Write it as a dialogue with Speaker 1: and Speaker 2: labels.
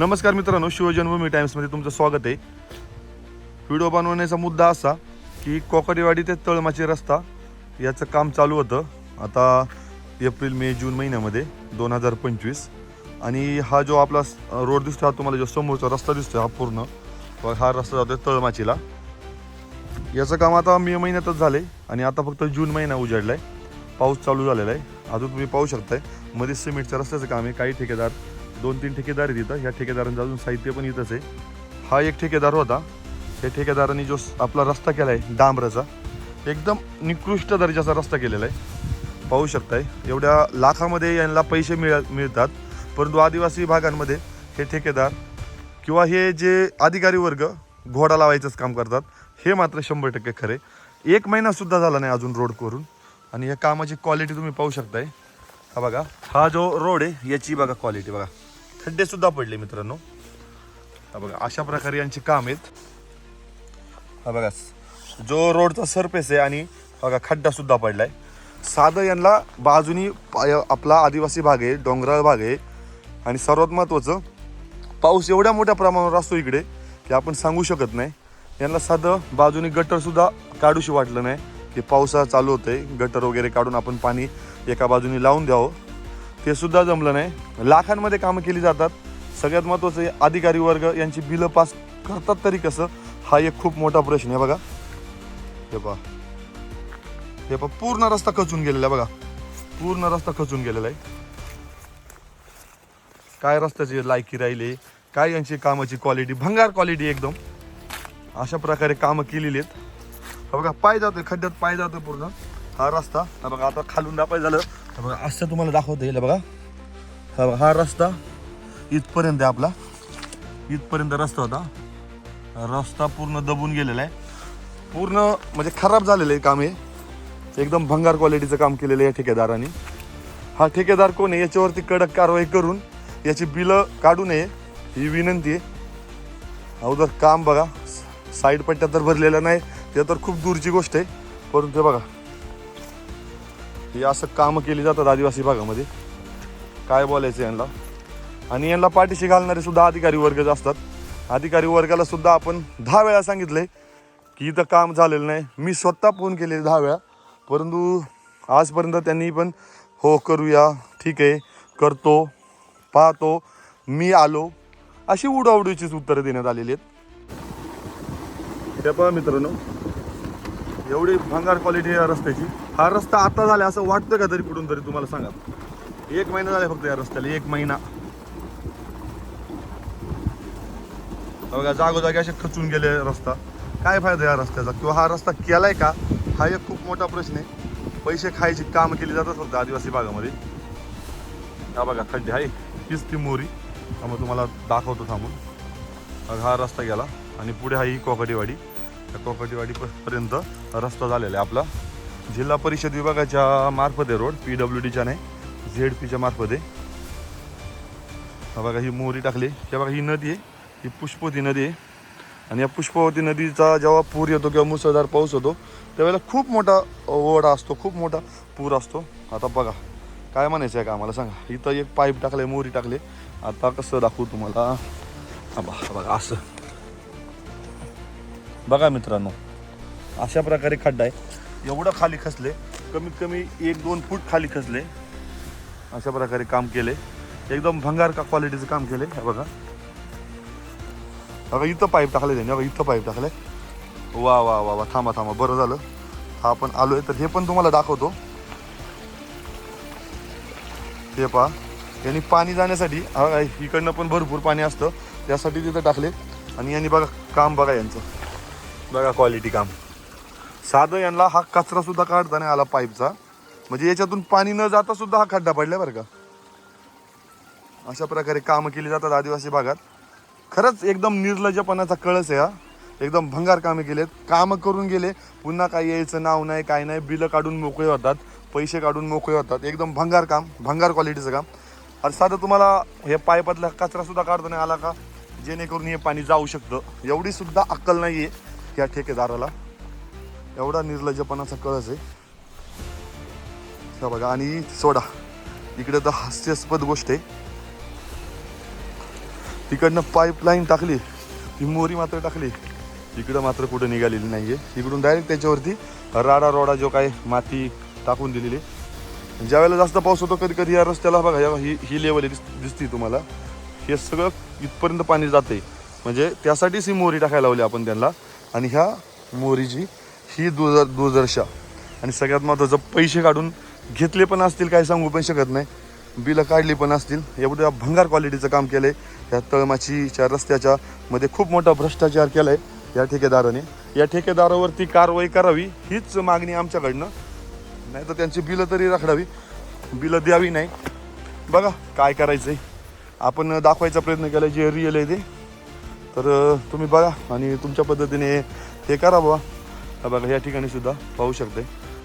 Speaker 1: नमस्कार मित्रांनो शिवजन्मभूमी टाइम्समध्ये तुमचं स्वागत आहे. व्हिडिओ बनवण्याचा मुद्दा असा की कोकडेवाडी ते तळमाची रस्ता. याचं काम चालू होतं. आता एप्रिल मे जून महिन्यामध्ये दोन हजार पंचवीस. आणि हा जो आपला रोड दिसतो हा तुम्हाला जो समोरचा रस्ता दिसतो हा पूर्ण. हा रस्ता जातोय तळमाचीला. याचं काम आता मे महिन्यातच झालंय. आणि आता फक्त जून महिना उजाडलाय. पाऊस चालू झालेला आहे. अजून तुम्ही पाहू शकताय. मध्ये सिमेंटच्या रस्त्याचं काम आहे. काही ठेकेदार दोन तीन ठेकेदार आहेत इथं. ह्या ठेकेदारांचं अजून साहित्य पण इथंच आहे. हा एक ठेकेदार होता. त्या ठेकेदारांनी जो आपला रस्ता केला आहे डांबराचा एकदम निकृष्ट दर्जाचा रस्ता केलेला आहे. पाहू शकताय एवढ्या लाखामध्ये यांना पैसे मिळ मिळतात. परंतु आदिवासी भागांमध्ये हे ठेकेदार किंवा हे जे अधिकारी वर्ग घोडा लावायचंच काम करतात हे मात्र शंभर टक्के खरे. एक महिनासुद्धा झाला नाही अजून रोड करून. आणि या कामाची क्वालिटी तुम्ही पाहू शकताय. हा बघा हा जो रोड आहे याची बघा क्वालिटी बघा. खड्डे सुद्धा पडले मित्रांनो. हा बघा अशा प्रकारे यांची काम आहेत. हा बघा जो रोडचा सरफेस आहे आणि बघा खड्डा सुद्धा पडलाय. साधं यांना बाजूनी पाय- आपला आदिवासी भाग आहे डोंगराळ भाग आहे. आणि सर्वात महत्त्वाचं पाऊस एवढ्या मोठ्या प्रमाणावर असतो इकडे की आपण सांगू शकत नाही. यांना साधं बाजूनी गटर सुद्धा काढूशी वाटलं नाही की पावसाळा चालू होतंय. गटर वगैरे काढून आपण पाणी एका बाजूनी लावून द्यावं. ते सुद्धा जमलं नाही. लाखांमध्ये कामं केली जातात. सगळ्यात महत्त्वाचं अधिकारी वर्ग यांची बिलं पास करतात तरी कसं? हा एक खूप मोठा प्रश्न आहे बघा. हे पहा. हे पहा पूर्ण रस्ता खचून गेलेला आहे बघा. पूर्ण रस्ता खचून गेलेला आहे. काय रस्त्याची लायकी राहिली? काय यांची कामाची क्वालिटी भंगार क्वालिटी एकदम. अशा प्रकारे कामं केलेली आहेत. बघा पाय जातो खड्ड्यात पाय जातो पूर्ण. हा रस्ता हा बघा आता खालून दापाय झालं. बघा असं तुम्हाला दाखवता येईल बघा. हा बघा हा रस्ता इथपर्यंत आहे आपला. इथपर्यंत रस्ता होता. रस्ता पूर्ण दबून गेलेला आहे. पूर्ण म्हणजे खराब झालेलं आहे काम हे. एकदम भंगार क्वालिटीचं काम केलेलं आहे या ठेकेदाराने. हा ठेकेदार कोण आहे? याच्यावरती कडक कारवाई करून याची बिलं काढू नये ही विनंती आहे. अगोदर काम बघा साईड पट्ट्या तर भरलेल्या नाही ते तर खूप दूरची गोष्ट आहे. परंतु ते बघा हे असं कामं केली जातात आदिवासी भागामध्ये. काय बोलायचं यांना? आणि यांना पाठीशी घालणारे सुद्धा अधिकारी वर्गच असतात. अधिकारी वर्गाला सुद्धा आपण दहा वेळा सांगितलंय की इथं काम झालेलं नाही. मी स्वतः फोन केले दहा वेळा. परंतु आजपर्यंत त्यांनी पण हो करूया. ठीक आहे. करतो. पाहतो. मी आलो. अशी उडावडीचीच उत्तरं देण्यात आलेली आहेत. त्या पहा मित्रांनो एवढी भंगार क्वालिटी या रस्त्याची. हा रस्ता आता झाला असं वाटतं का तरी कुठून तरी तुम्हाला सांगा. एक महिना झाला फक्त या रस्त्याला एक महिना. बघा जागोजागी असे खचून गेले रस्ता. काय फायदा या रस्त्याचा? किंवा हा रस्ता केलाय का? हा एक खूप मोठा प्रश्न आहे. पैसे खायची कामं केली जातात फक्त आदिवासी भागामध्ये. हा बघा खड्डे आहे. हीच ती मोरी. मग तुम्हाला दाखवतो थांबून. मग हा रस्ता गेला. आणि पुढे हा ही कोकटेवाडी. त्या रस्ता झालेला आहे आपला. जिल्हा परिषद विभागाच्या मार्फत आहे रोड पी डब्ल्यू डीच्या नाही झेड पीच्या मार्फत आहे. हा बघा ही मोरी टाकली. हे बघा ही नदी आहे. ही पुष्पवती नदी आहे. आणि या पुष्पवती नदीचा जेव्हा पूर येतो किंवा मुसळधार पाऊस होतो त्यावेळेला खूप मोठा ओढा असतो खूप मोठा पूर असतो. आता बघा काय म्हणायचं आहे का आम्हाला सांगा? इथं एक पाईप टाकले मोहरी टाकले. आता कसं दाखवू तुम्हाला? बघा बघा असं. बघा मित्रांनो अशा प्रकारे खड्डा आहे. एवढं खाली खचले कमीत कमी एक दोन फूट खाली खचले अशा प्रकारे काम केले. एकदम भंगार का क्वालिटीचं काम केले हे बघा. बघा इथं पाईप टाकले त्यांनी बघा इथं पाईप टाकले. वा वा वा वा थांबा थांबा बरं झालं. हा आपण आलोय तर हे पण तुम्हाला दाखवतो. हे पहा यांनी पाणी जाण्यासाठी इकडनं पण भरपूर पाणी असतं त्यासाठी तिथं टाकले. आणि यांनी बघा काम बघा यांचं. बघा क्वालिटी काम. साधं यांना हा कचरा सुद्धा काढता नाही आला पाईपचा. म्हणजे याच्यातून पाणी न जाता सुद्धा हा खड्डा पडला बरं का. अशा प्रकारे कामं केली जातात आदिवासी भागात. खरंच एकदम निर्लज्जपणाचा कळस आहे हा. एकदम भंगार कामे केलेत. कामं करून गेले पुन्हा काही यायचं नाव नाही काय नाही बिलं काढून मोकळे होतात पैसे काढून मोकळे होतात. एकदम भंगार काम भंगार क्वालिटीचं काम. आणि साधं तुम्हाला हे पाईपातला कचरा सुद्धा काढता नाही आला का? जेणेकरून हे पाणी जाऊ शकतं. एवढी सुद्धा अक्कल नाही आहे या ठेकेदाराला. एवढा निर्लज्जपणाचा कळस आहे. बघा आणि सोडा. इकडे तर हास्यास्पद गोष्ट आहे. तिकडनं पाईपलाईन टाकली ती मोरी मात्र टाकली. इकडं मात्र कुठं निघालेली नाही आहे इकडून डायरेक्ट त्याच्यावरती राडा रोडा जो काय माती टाकून दिलेली ज्यावेळेला जास्त पाऊस होतो कधी कधी या रस्त्याला बघा या- ही ही लेवल दिस दिसते तुम्हाला. हे सगळं इथपर्यंत पाणी जाते म्हणजे त्यासाठीच ही मोरी टाकायला लावली आपण त्यांना. आणि ह्या मोरीची ही दूर दूरदर्शा. आणि सगळ्यात महत्त्वाचं पैसे काढून घेतले पण असतील काय सांगू पण शकत नाही. बिलं काढली पण असतील. एवढ्या भंगार क्वालिटीचं काम केलं आहे या तळमाचीच्या रस्त्याच्या मध्ये खूप मोठा भ्रष्टाचार केला आहे या ठेकेदाराने. या ठेकेदारावरती कारवाई करावी हीच मागणी आमच्याकडनं. नाही तर त्यांची बिलं तरी राखडावी. बिलं द्यावी नाही. बघा काय करायचं आहे आपण दाखवायचा प्रयत्न केला जे रिअल आहे ते. तर तुम्ही बघा आणि तुमच्या पद्धतीने हे करा बुवा. हा बघा या ठिकाणी सुद्धा पाहू शकते.